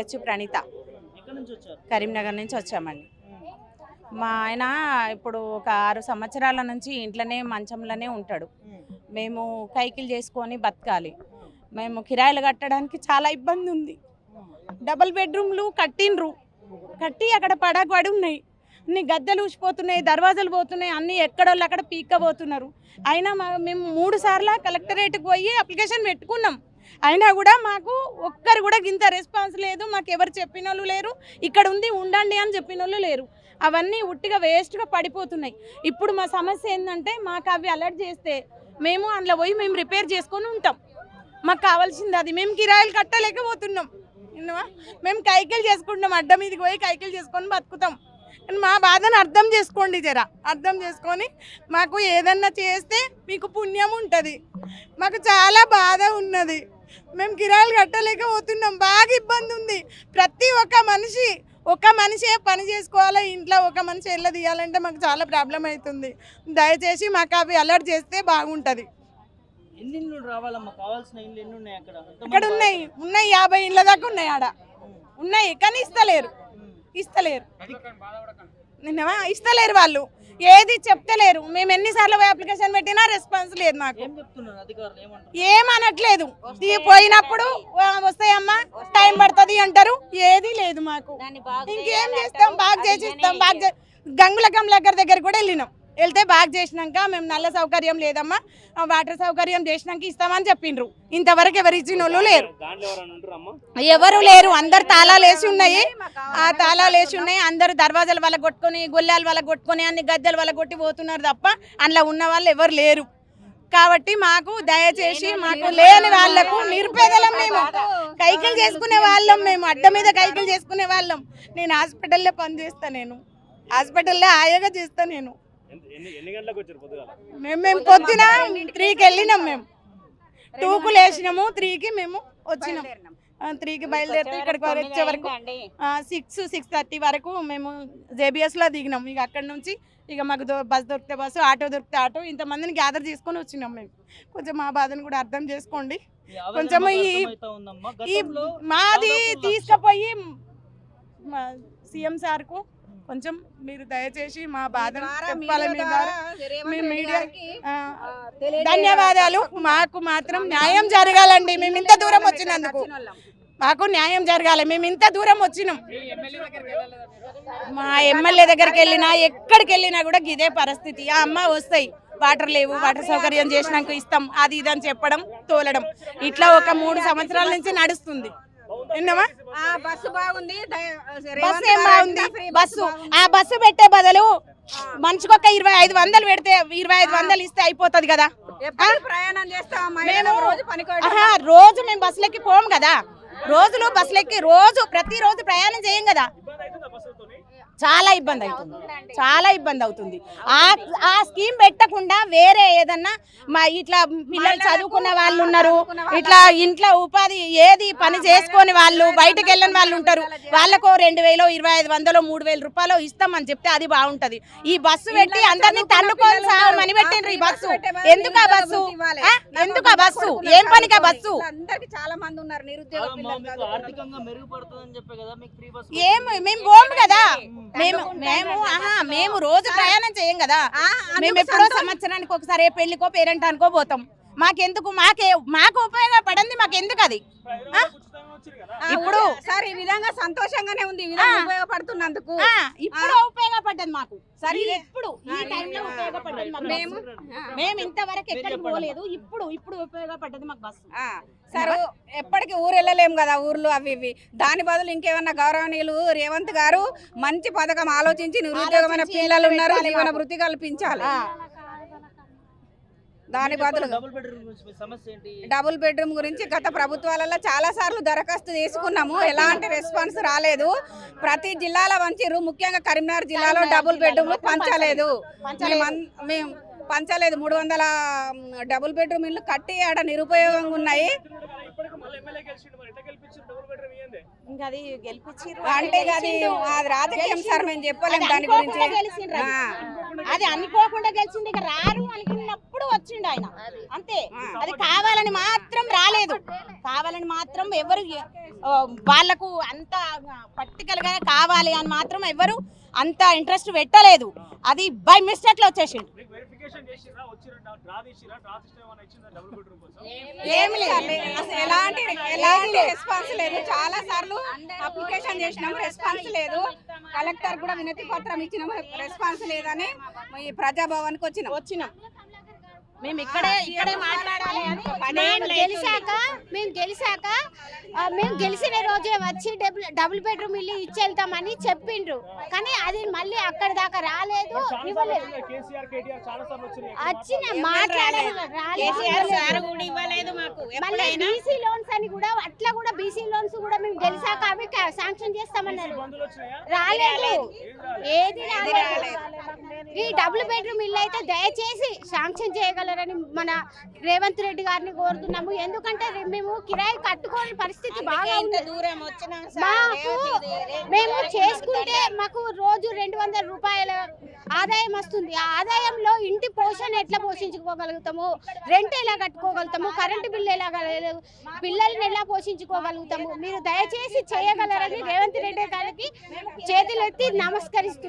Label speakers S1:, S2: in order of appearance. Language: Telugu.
S1: హెచ్ ప్రణీత. కరీంనగర్ నుంచి వచ్చామండి. మా ఆయన ఇప్పుడు ఒక ఆరు సంవత్సరాల నుంచి ఇంట్లోనే మంచంలోనే ఉంటాడు. మేము. కైకిలు చేసుకొని బతకాలి. మేము కిరాయిలు కట్టడానికి చాలా ఇబ్బంది ఉంది. డబల్ బెడ్రూమ్లు కట్టిండ్రు. కట్టి అక్కడ పడగబడి ఉన్నాయి. అన్ని గద్దెలు ఊసిపోతున్నాయి దర్వాజాలు పోతున్నాయి అన్ని ఎక్కడోళ్ళు అక్కడ పీక్కబోతున్నారు అయినా మా మేము మూడు సార్లు కలెక్టరేట్కి పోయి అప్లికేషన్ పెట్టుకున్నాం. అయినా కూడా మాకు ఒక్కరు కూడా ఇంత రెస్పాన్స్ లేదు మాకు ఎవరు చెప్పిన లేరు ఇక్కడ ఉంది ఉండండి అని చెప్పిన లేరు. అవన్నీ ఉట్టిగా వేస్ట్గా పడిపోతున్నాయి. ఇప్పుడు మా సమస్య ఏంటంటే మాకు అవి అలర్ట్ చేస్తే మేము అందులో పోయి మేము రిపేర్ చేసుకొని ఉంటాం. మాకు కావాల్సింది అది. మేము కిరాయిలు కట్టలేకపోతున్నాం. మేము కైకిలు చేసుకుంటాం అడ్డ మీదకి పోయి కైకిలు చేసుకొని బతుకుతాం. కానీ మా బాధను అర్థం చేసుకోండి జర. అర్థం చేసుకొని మాకు ఏదన్నా చేస్తే మీకు పుణ్యం ఉంటుంది. మాకు చాలా బాధ ఉన్నది. మేము కిరాయిలు కట్టలేకపోతున్నాం. బాగా ఇబ్బంది ఉంది. ప్రతి ఒక్క మనిషి ఒక మనిషే పని చేసుకోవాలి. ఇంట్లో ఒక మనిషి ఎల్ల తీయాలంటే మాకు చాలా ప్రాబ్లం అవుతుంది. దయచేసి మాకు అవి అలర్ట్ చేస్తే బాగుంటుంది. ఇక్కడ ఉన్నాయి. ఉన్నాయి యాభై ఇళ్ళ దాకా ఉన్నాయి ఆడ. ఉన్నాయి కానీ ఇస్తలేరు. ఇస్తలేరు. ఇస్తలేరు వాళ్ళు. ఏది చెప్తలేరు. మేము ఎన్నిసార్లు పోయి అప్లికేషన్ పెట్టినా రెస్పాన్స్ లేదు మాకు.
S2: ఏం చెప్తున్నారు అధికారులు? ఏమంటారు?
S1: ఏమనట్లేదు పోయినప్పుడు "ఆ, వస్తాయమ్మా టైం పడుతుంది అంటారు. ఏది లేదు మాకు. ఇంకేం చేస్తాం? బాగా చేసి ఇస్తాం బాగా చే- గంగుల కమలాకర్ దగ్గర కూడా వెళ్ళినాం. వెళ్తే బ్యాక్ చేసినాక మేము నల్ల సౌకర్యం లేదమ్మా వాటర్ సౌకర్యం చేసినాక ఇస్తామని చెప్పిండ్రు. ఇంతవరకు ఎవరు ఇచ్చిన వాళ్ళు లేరు. ఎవరు లేరు అందరు తాళాలు వేసి ఉన్నాయి. ఆ తాళాలు వేసి ఉన్నాయి అందరు దర్వాజాలు వాళ్ళ కొట్టుకొని గొల్లాలు వాళ్ళ కొట్టుకొని అన్ని గద్దెలు వాళ్ళ కొట్టి పోతున్నారు తప్ప అందులో ఉన్న వాళ్ళు ఎవరు లేరు. కాబట్టి మాకు దయచేసి మాకు లేని వాళ్ళకు నిరుపేదలం మేము. కైకిలు చేసుకునే వాళ్ళం మేము అడ్డ మీద కైకిలు చేసుకునే వాళ్ళం. నేను హాస్పిటల్లో పనిచేస్తా నేను. హాస్పిటల్లో ఆయాగా చేస్తా నేను.
S2: ఎన్ని గంటలకు వచ్చారు
S1: మేము మేము పొద్దున త్రీకి వెళ్ళినాం మేము. టూకు లేచినాము త్రీకి మేము వచ్చినాం. త్రీకి బయలుదేరితే ఇక్కడికి వచ్చే వరకు సిక్స్ సిక్స్ థర్టీ వరకు మేము జేబిఎస్లో దిగినాం. ఇక అక్కడి నుంచి ఇక మాకు దొ- బస్ దొరికితే బస్సు ఆటో దొరికితే ఆటో ఇంతమందిని గ్యాదర్ చేసుకొని వచ్చినాం మేము. కొంచెం మా బాధను కూడా అర్థం చేసుకోండి. కొంచెం ఈ- మాది తీసుకుపోయి మా సీఎం సార్కు కొంచెం మీరు దయచేసి మా బాధను చెప్పాలి మీ ద్వారా మీ మీడియా ఆ, ధన్యవాదాలు. మాకు మాత్రం న్యాయం జరగాలండి. మేము ఇంత దూరం వచ్చినందుకు. మాకు న్యాయం జరగాలి. మేము ఇంత దూరం వచ్చినాం. మా ఎమ్మెల్యే దగ్గరికి వెళ్ళినా ఎక్కడికి వెళ్ళినా కూడా ఇదే పరిస్థితి. ఆ అమ్మ వస్తాయి. వాటర్ లేవు వాటర్ సౌకర్యం చేసినాక ఇస్తాం. అది ఇది అని చెప్పడం తోలడం. ఇట్లా ఒక మూడు సంవత్సరాల నుంచి నడుస్తుంది. విన్నావా?
S3: బస్సు బాగుంది.
S1: ఏం బాగుంది? ఆ బస్సు పెట్టే బదులు మనిషికి ఒక ఇరవై ఐదు వందలు పెడితే ఇరవై ఐదు వందలు ఇస్తే అయిపోతుంది కదా.
S3: ప్రయాణం చేస్తాం
S1: మేము
S3: రోజు
S1: మేము బస్సులెక్కి పోం కదా. రోజులు బస్సులెక్కి రోజు ప్రతి రోజు ప్రయాణం చేయం కదా. చాలా ఇబ్బంది అవుతుంది. చాలా ఇబ్బంది అవుతుంది. ఆ ఆ స్కీమ్ పెట్టకుండా వేరే ఏదన్నా మా ఇట్లా పిల్లలు చదువుకున్న వాళ్ళు ఉన్నారు ఇట్లా ఇంట్లో ఉపాధి ఏది పని చేసుకొని వాళ్ళు బయటకు వెళ్ళని వాళ్ళు ఉంటారు. వాళ్ళకు రెండు వేలు ఇరవై ఐదు వందలు మూడు వేల రూపాయలు ఇస్తామని చెప్తే అది బాగుంటది. ఈ బస్సు పెట్టి అందరినీ తన్నుకొని సాగమని పెట్టిండ్రు ఈ బస్సు. ఎందుకు ఆ బస్సు? ఎందుకు ఆ బస్సు? ఏం పనికి ఆ బస్సు?
S3: అందరికి చాలా మంది ఉన్నారు నిరుద్యోగ
S1: ఏం మేము పోము కదా. మేము మేము ఆహా మేము రోజు ప్రయాణం చేయం కదా. మేము ఎప్పుడో సంవత్సరానికి ఒకసారి పెళ్ళికో పేరెంటానికో పోతాం. మాకెందుకు మాకే మాకు ఉపయోగపడింది మాకు ఎందుకు అది? ఇప్పుడు
S3: సార్ ఈ విధంగా సంతోషంగానే ఉంది ఈ విధంగా ఉపయోగపడుతున్నందుకు.
S1: ఇప్పుడు ఉపయోగపడ్డది మాకు. సరే ఇప్పుడు ఈ టైంలో ఉపయోగపడ్డది మాకు.
S3: మేము?
S1: మేము ఇంతవరకు ఎక్కడికి పోలేదు. ఇప్పుడు ఇప్పుడు ఉపయోగపడ్డది మాకు బస్సు.
S3: సార్ ఎప్పటికీ ఊరు వెళ్ళలేం కదా ఊర్లు అవి ఇవి. దాని బదులు ఇంకేమన్నా గౌరవనీయులు రేవంత్ గారు మంచి పథకం ఆలోచించి నిరుద్యోగమైన పిల్లలు ఉన్నారు జీవన. వృత్తి కల్పించాలి. దాని బదులు
S2: డబుల్ బెడ్రూమ్ గురించి మీ సమస్య ఏంటి?
S3: డబుల్ బెడ్రూమ్ గురించి గత ప్రభుత్వాలలో చాలా సార్లు దరఖాస్తు చేసుకున్నాము ఎలాంటి రెస్పాన్స్ రాలేదు. ప్రతి జిల్లాల వంచిరు ముఖ్యంగా కరీంనగర్ జిల్లాలో డబుల్ బెడ్రూమ్ పంచలేదు. మేము పంచలేదు. మూడు వందల డబుల్ బెడ్రూమ్ ఇల్లు కట్టి ఆడ నిరుపయోగంగా ఉన్నాయి. అంటే అది అది రాజకీయం సార్ మేము చెప్పలేము దాని గురించి.
S1: అది. అనుకోకుండా గెలిచింది ఇక రారు అనుకున్నప్పుడు వచ్చిండు ఆయన. అంతే. అది కావాలని మాత్రం రాలేదు. కావాలని మాత్రం ఎవరు ఆ, వాళ్ళకు అంత పర్టికల్గా కావాలి అని మాత్రం ఎవరు అంత ఇంట్రెస్ట్ పెట్టలేదు. అది బై మిస్టేక్లో వచ్చేసిండు
S3: ఏమి ఎలాంటి ఎలాంటి రెస్పాన్స్ లేదు. చాలా సార్లు అప్లికేషన్ చేసినాము రెస్పాన్స్ లేదు. కలెక్టర్ కూడా వినతి పత్రం ఇచ్చినాము రెస్పాన్స్ లేదని ఈ ప్రజాభవన్కి వచ్చినాం.
S1: వచ్చినాం. మేము ఇక్కడే ఇక్కడే మాట్లాడాలి అని
S4: మేము గెలిచాక మేము గెలిచాక ఆ, మేము గెలిచిన రోజే వచ్చి డబుల్ డబుల్ బెడ్రూమ్ ఇల్లు ఇచ్చేళ్తామని చెప్పిండ్రు. కానీ అది మళ్ళీ అక్కడి దాకా రాలేదు ఇవ్వలేదు. వచ్చిన మాట్లాడారు మళ్ళీ బీసీ లోన్స్ అని కూడా అట్లా కూడా బీసీ లోన్స్ కూడా మేము గెలిచాక అవి శాంక్షన్ చేస్తామన్నారు. రాలేదు. ఏది రాలేదు. ఈ డబుల్ బెడ్రూమ్ ఇల్లు అయితే దయచేసి శాంక్షన్ చేయగలరని మన రేవంత్ రెడ్డి గారిని కోరుతున్నాము. ఎందుకంటే మేము కిరాయి కట్టుకోని పరిస్థితి బాగా ఉంది.
S1: దూరం వచ్చినాం
S4: మాకు మేము చేసుకుంటే మాకు రోజు రెండు వందల రూపాయల ఆదాయం వస్తుంది. ఆ ఆదాయంలో ఇంటి పోషణ ఎట్లా పోషించుకోగలుగుతాము? రెంట్ ఎలా కట్టుకోగలుగుతాము? కరెంటు బిల్లు ఎలా పిల్లల్ని ఎలా పోషించుకోగలుగుతాము? మీరు దయచేసి చేయగలరని రేవంత్ రెడ్డి గారికి చేతులెత్తి నమస్కరిస్తున్నారు